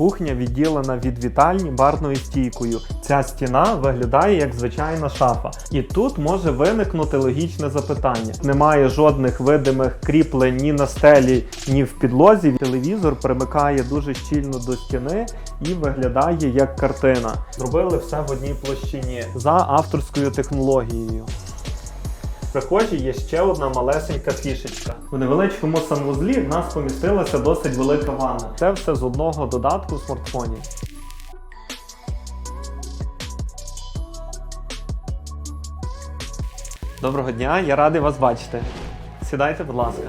Кухня відділена від вітальні барною стійкою. Ця стіна виглядає як звичайна шафа. І тут може виникнути логічне запитання: немає жодних видимих кріплень ні на стелі, ні в підлозі. Телевізор примикає дуже щільно до стіни і виглядає як картина. Зробили все в одній площині за авторською технологією. В прихожій є ще одна малесенька фішечка. У невеличкому санвузлі в нас помістилася досить велика ванна. Це все з одного додатку в смартфоні. Доброго дня, я радий вас бачити. Сідайте, будь ласка.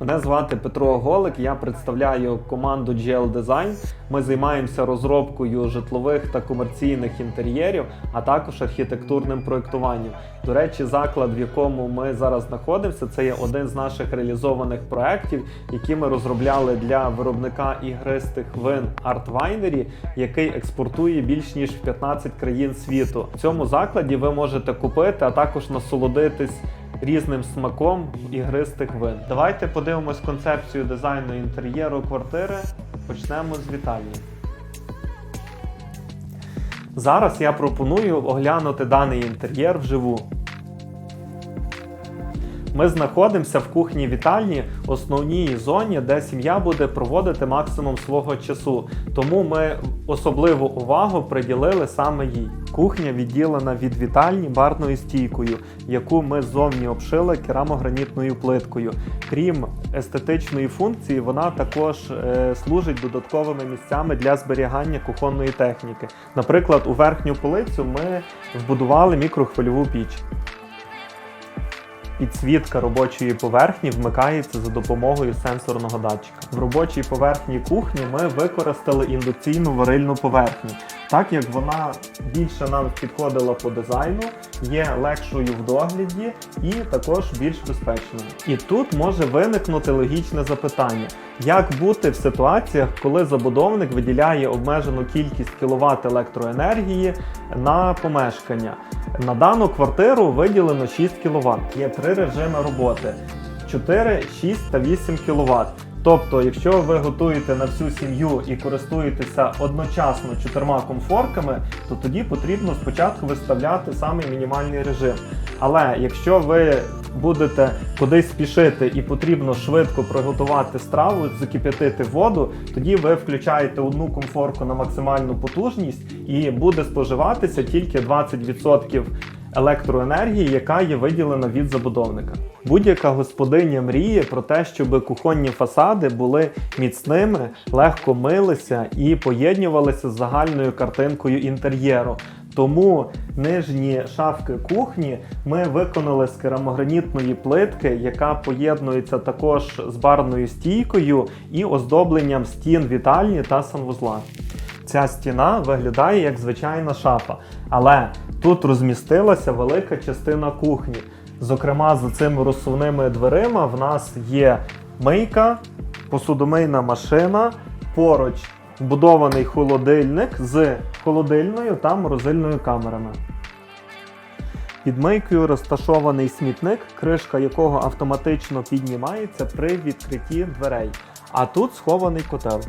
Мене звати Петро Голик, я представляю команду GL Design. Ми займаємося розробкою житлових та комерційних інтер'єрів, а також архітектурним проєктуванням. До речі, заклад, в якому ми зараз знаходимося, це є один з наших реалізованих проєктів, які ми розробляли для виробника ігристих вин Art Winery, який експортує більш ніж в 15 країн світу. В цьому закладі ви можете купити, а також насолодитись різним смаком ігристих вин. Давайте подивимось концепцію дизайну інтер'єру квартири. Почнемо з вітальні. Зараз я пропоную оглянути даний інтер'єр вживу. Ми знаходимося в кухні вітальні, основній зоні, де сім'я буде проводити максимум свого часу. Тому ми особливу увагу приділили саме їй. Кухня відділена від вітальні барною стійкою, яку ми ззовні обшили керамогранітною плиткою. Крім естетичної функції, вона також е, служить додатковими місцями для зберігання кухонної техніки. Наприклад, у верхню полицю ми вбудували мікрохвильову піч. Підсвітка робочої поверхні вмикається за допомогою сенсорного датчика. В робочій поверхні кухні ми використали індукційну варильну поверхню, так як вона більше нам підходила по дизайну, є легшою в догляді і також більш безпечною. І тут може виникнути логічне запитання: як бути в ситуаціях, коли забудовник виділяє обмежену кількість кіловат електроенергії на помешкання? На дану квартиру виділено 6 кВт. Є три режими роботи: 4, 6 та 8 кВт. Тобто, якщо ви готуєте на всю сім'ю і користуєтеся одночасно чотирма комфорками, то тоді потрібно спочатку виставляти самий мінімальний режим. Але якщо ви будете кудись спішити і потрібно швидко приготувати страву, закип'ятити воду, тоді ви включаєте одну комфорку на максимальну потужність і буде споживатися тільки 20% електроенергії, яка є виділена від забудовника. Будь-яка господиня мріє про те, щоб кухонні фасади були міцними, легко милися і поєднувалися з загальною картинкою інтер'єру. Тому нижні шафки кухні ми виконали з керамогранітної плитки, яка поєднується також з барною стійкою і оздобленням стін вітальні та санвузла. Ця стіна виглядає як звичайна шафа, але тут розмістилася велика частина кухні. Зокрема, за цими розсувними дверима в нас є мийка, посудомийна машина, поруч вбудований холодильник з холодильною та морозильною камерами. Під мийкою розташований смітник, кришка якого автоматично піднімається при відкритті дверей. А тут схований котел.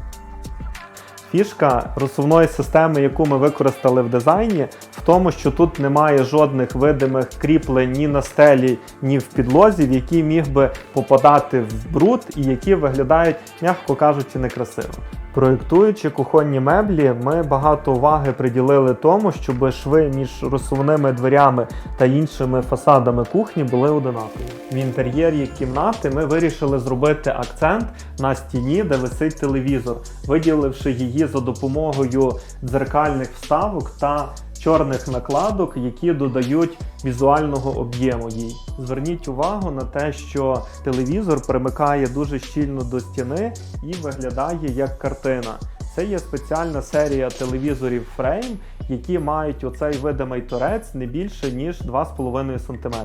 Фішка розсувної системи, яку ми використали в дизайні, в тому, що тут немає жодних видимих кріплень ні на стелі, ні в підлозі, в які міг би попадати в бруд і які виглядають, м'яко кажучи, некрасиво. Проєктуючи кухонні меблі, ми багато уваги приділили тому, щоб шви між розсувними дверями та іншими фасадами кухні були одинакові. В інтер'єрі кімнати ми вирішили зробити акцент на стіні, де висить телевізор, виділивши її за допомогою дзеркальних вставок та чорних накладок, які додають візуального об'єму їй. Зверніть увагу на те, що телевізор примикає дуже щільно до стіни і виглядає як картина. Це є спеціальна серія телевізорів Frame, які мають оцей видимий торець не більше ніж 2,5 см.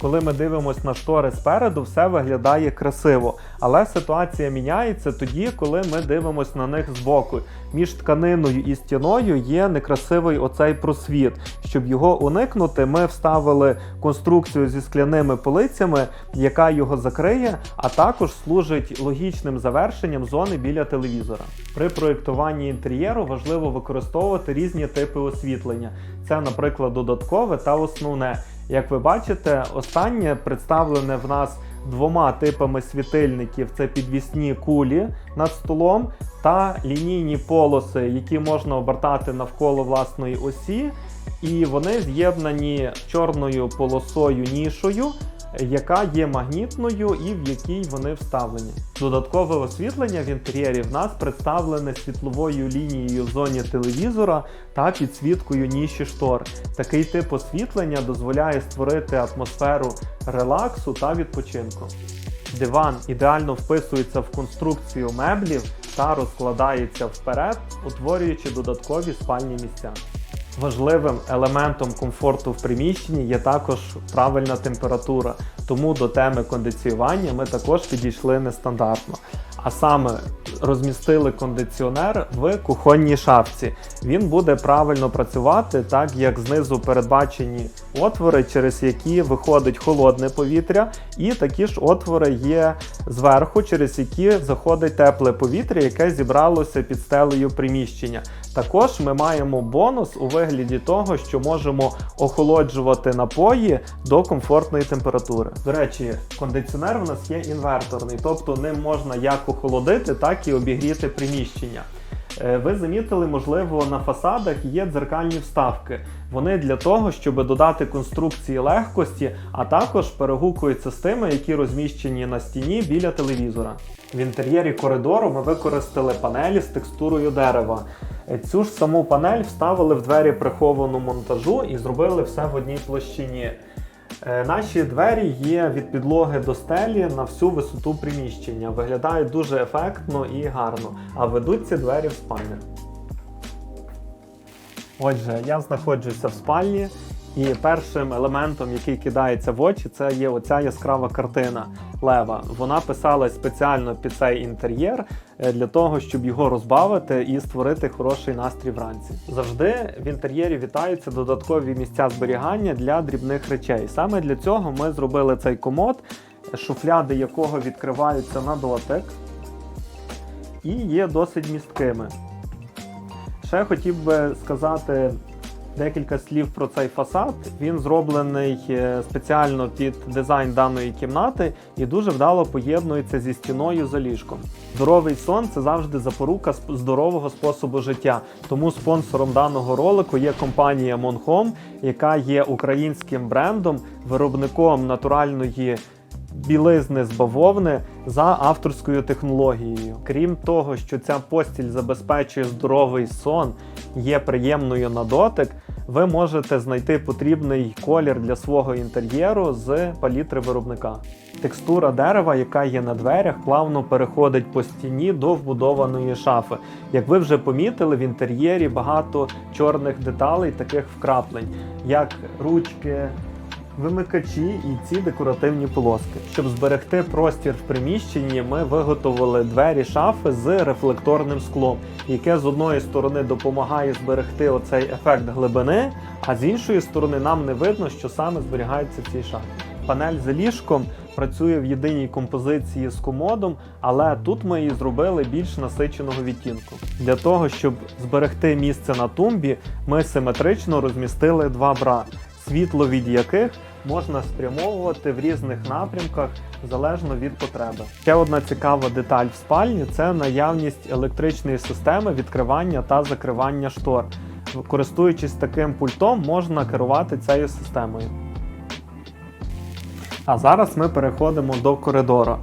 Коли ми дивимося на штори спереду, все виглядає красиво, але ситуація міняється тоді, коли ми дивимося на них збоку. Між тканиною і стіною є некрасивий оцей просвіт. Щоб його уникнути, ми вставили конструкцію зі скляними полицями, яка його закриє, а також служить логічним завершенням зони біля телевізора. При проєктуванні декоруванні інтер'єру важливо використовувати різні типи освітлення. Це, наприклад, додаткове та основне. Як ви бачите, останнє представлене в нас двома типами світильників: це підвісні кулі над столом та лінійні полоси, які можна обертати навколо власної осі. І вони з'єднані чорною полосою нішою, яка є магнітною і в якій вони вставлені. Додаткове освітлення в інтер'єрі в нас представлене світловою лінією в зоні телевізора та підсвіткою ніші штор. Такий тип освітлення дозволяє створити атмосферу релаксу та відпочинку. Диван ідеально вписується в конструкцію меблів та розкладається вперед, утворюючи додаткові спальні місця. Важливим елементом комфорту в приміщенні є також правильна температура, тому до теми кондиціювання ми також підійшли нестандартно. А саме розмістили кондиціонер в кухонній шафці. Він буде правильно працювати, так як знизу передбачені отвори, через які виходить холодне повітря, і такі ж отвори є зверху, через які заходить тепле повітря, яке зібралося під стелею приміщення. Також ми маємо бонус у вигляді того, що можемо охолоджувати напої до комфортної температури. До речі, кондиціонер у нас є інверторний, тобто ним можна як охолодити, так і обігріти приміщення. Е, Ви замітили, можливо, на фасадах є дзеркальні вставки. Вони для того, щоб додати конструкції легкості, а також перегукуються з тими, які розміщені на стіні біля телевізора. В інтер'єрі коридору ми використали панелі з текстурою дерева. Е, Цю ж саму панель вставили в двері приховану монтажу і зробили все в одній площині. Е, Наші двері є від підлоги до стелі на всю висоту приміщення. Виглядають дуже ефектно і гарно, а ведуть ці двері в спальню. Отже, я знаходжуся в спальні, і першим елементом, який кидається в очі, це є оця яскрава картина Лева. Вона писалась спеціально під цей інтер'єр е, для того, щоб його розбавити і створити хороший настрій вранці. Завжди в інтер'єрі вітаються додаткові місця зберігання для дрібних речей. Саме для цього ми зробили цей комод, шуфляди якого відкриваються на дотик і є досить місткими. Ще хотів би сказати декілька слів про цей фасад. Він зроблений е, спеціально під дизайн даної кімнати і дуже вдало поєднується зі стіною за ліжком. Здоровий сон це завжди запорука здорового способу життя. Тому спонсором даного ролику є компанія Monhome, яка є українським брендом, виробником натуральної білизни з бавовни за авторською технологією. Крім того, що ця постіль забезпечує здоровий сон, є приємною на дотик, ви можете знайти потрібний колір для свого інтер'єру з палітри виробника. Текстура дерева, яка є на дверях, плавно переходить по стіні до вбудованої шафи. Як ви вже помітили, в інтер'єрі багато чорних деталей, таких вкраплень, як ручки, вимикачі і ці декоративні полоски. Щоб зберегти простір в приміщенні, ми виготовили двері шафи з рефлекторним склом, яке з одної сторони допомагає зберегти оцей ефект глибини, а з іншої сторони нам не видно, що саме зберігається в цій шафі. Панель за ліжком працює в єдиній композиції з комодом, але тут ми її зробили більш насиченого відтінку. Для того, щоб зберегти місце на тумбі, ми симетрично розмістили два бра, світло від яких можна спрямовувати в різних напрямках залежно від потреби. Ще одна цікава деталь в спальні це наявність електричної системи відкривання та закривання штор. Користуючись таким пультом, можна керувати цією системою. А зараз ми переходимо до коридору.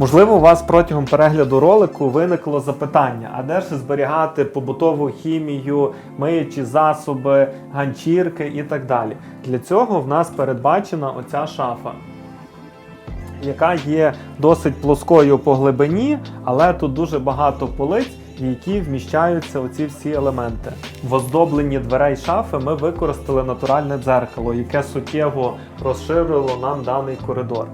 Можливо, у вас протягом перегляду ролику виникло запитання, а де ж зберігати побутову хімію, миючі засоби, ганчірки і так далі. Для цього в нас передбачена оця шафа, яка є досить плоскою по глибині, але тут дуже багато полиць, в які вміщаються оці всі елементи. В оздобленні дверей шафи ми використали натуральне дзеркало, яке суттєво розширило нам даний коридор.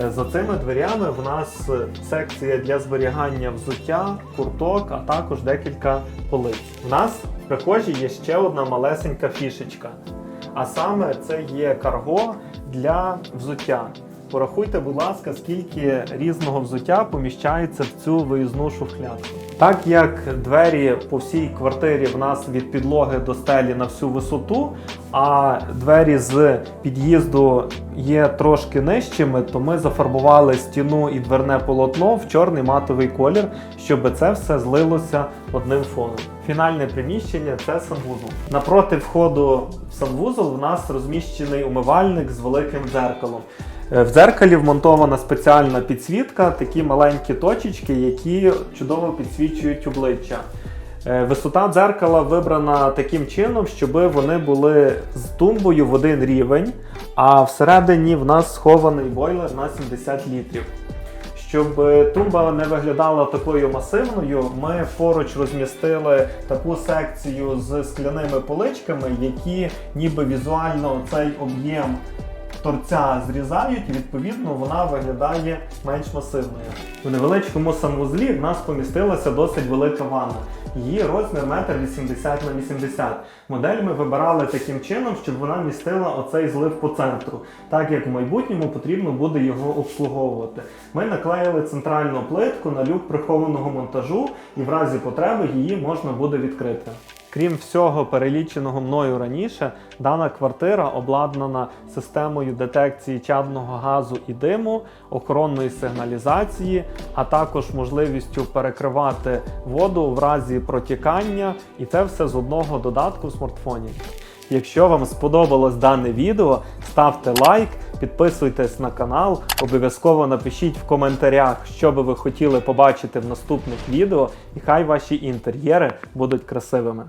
Е, За цими дверями в нас секція для зберігання взуття, курток, а також декілька полиць. У нас в прихожі є ще одна малесенька фішечка. А саме це є карго для взуття. Порахуйте, будь ласка, скільки різного взуття поміщається в цю виїзну шухлядку. Так як двері по всій квартирі в нас від підлоги до стелі на всю висоту, а двері з під'їзду є трошки нижчими, то ми зафарбували стіну і дверне полотно в чорний матовий колір, щоб це все злилося одним фоном. Фінальне приміщення це санвузол. Напроти входу в санвузол в нас розміщений умивальник з великим дзеркалом. Е, В дзеркалі вмонтована спеціальна підсвітка, такі маленькі точечки, які чудово підсвічують обличчя. Е, Висота дзеркала вибрана таким чином, щоб вони були з тумбою в один рівень, а всередині в нас схований бойлер на 70 літрів. Щоб е, тумба не виглядала такою масивною, ми поруч розмістили таку секцію з скляними поличками, які ніби візуально цей об'єм торця зрізають, і відповідно вона виглядає менш масивною. У невеличкому санвузлі в нас помістилася досить велика ванна. Її розмір 1,80 на 80 Модель ми вибирали таким чином, щоб вона містила оцей злив по центру, так як в майбутньому потрібно буде його обслуговувати. Ми наклеїли центральну плитку на люк прихованого монтажу, і в разі потреби її можна буде відкрити. Крім всього переліченого мною раніше, дана квартира обладнана системою детекції чадного газу і диму, охоронної сигналізації, а також можливістю перекривати воду в разі протікання, і це все з одного додатку в смартфоні. Якщо вам сподобалось дане відео, ставте лайк, підписуйтесь на канал, обов'язково напишіть в коментарях, що би ви хотіли побачити в наступних відео, і хай ваші інтер'єри будуть красивими.